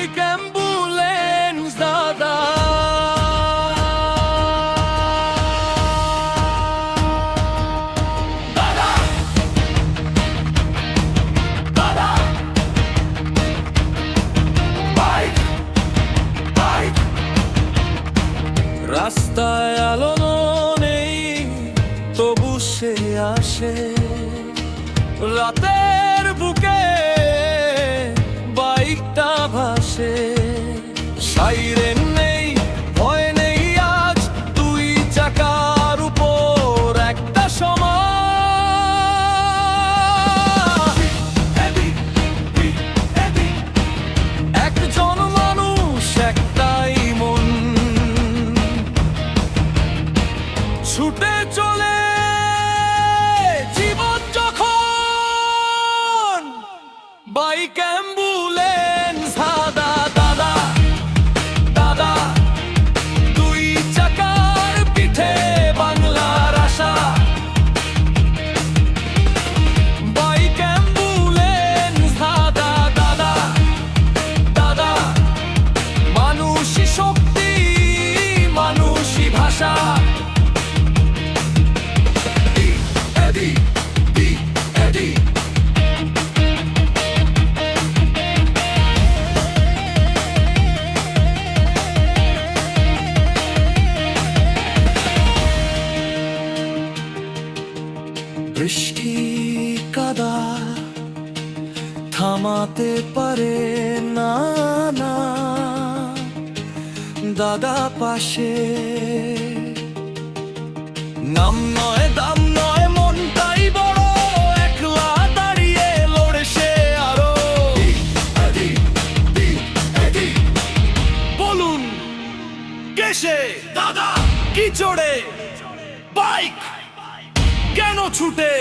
Like ambulance dada Dada Dada Bike Bike রাস্তায় আলো নেই তবু সে আসে রাতের বুকে চলে জীবন যখন বাইক বৃষ্টি কাদা থামাতে পারে না না। দাদা পাশে। নাম নয়, দাম নয়, মনটাই বড়। একলা দাঁড়িয়ে লড়ে সে বলুন কেসে দাদা, কি চড়ে বাইক। কেন ছুটে?